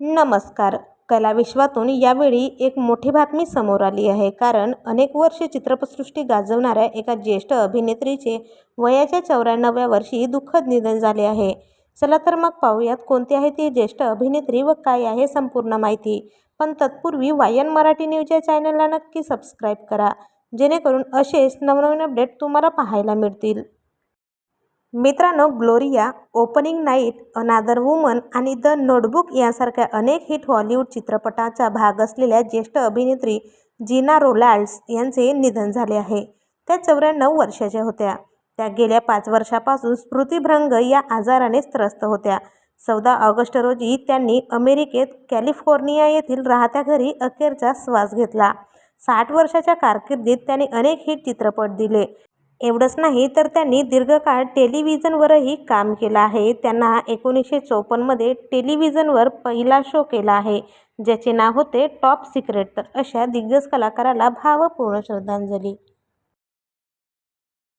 नमस्कार. कलाविश्वातून यावेळी एक मोठी बातमी समोर आली आहे. कारण अनेक वर्षे चित्रपटसृष्टी गाजवणाऱ्या एका ज्येष्ठ अभिनेत्रीचे वयाच्या चौऱ्याण्णव्या वर्षी दुःखद निधन झाले आहे. चला तर मग पाहूयात कोणती आहे ती ज्येष्ठ अभिनेत्री व काय आहे संपूर्ण माहिती. पण तत्पूर्वी वायन मराठी न्यूज या चॅनलला नक्की सबस्क्राईब करा. जेणेकरून असेच नवनवीन अपडेट तुम्हाला पाहायला मिळतील. मित्रांनो Gloria opening night another woman आणि द नोटबुक यांसारख्या अनेक हिट हॉलिवूड चित्रपटाचा भाग असलेल्या ज्येष्ठ अभिनेत्री जीना रोलॅल्ड्स यांचे निधन झाले आहे. त्या चौऱ्याण्णव वर्षाच्या होत्या. त्या गेल्या पाच वर्षापासून स्मृतिभ्रंग या आजाराने त्रस्त होत्या. चौदा ऑगस्ट रोजी त्यांनी अमेरिकेत कॅलिफोर्निया येथील राहत्या घरी अखेरचा श्वास घेतला. साठ वर्षाच्या कारकिर्दीत त्यांनी अनेक हिट चित्रपट दिले. एवढंच नाही तर त्यांनी दीर्घकाळ टेलिव्हिजनवरही काम केलं आहे. त्यांना एकोणीसशे चोपन्नमध्ये टेलिव्हिजनवर पहिला शो केला आहे ज्याचे नाव होते टॉप सिक्रेट. तर अशा दिग्गज कलाकाराला भावपूर्ण श्रद्धांजली.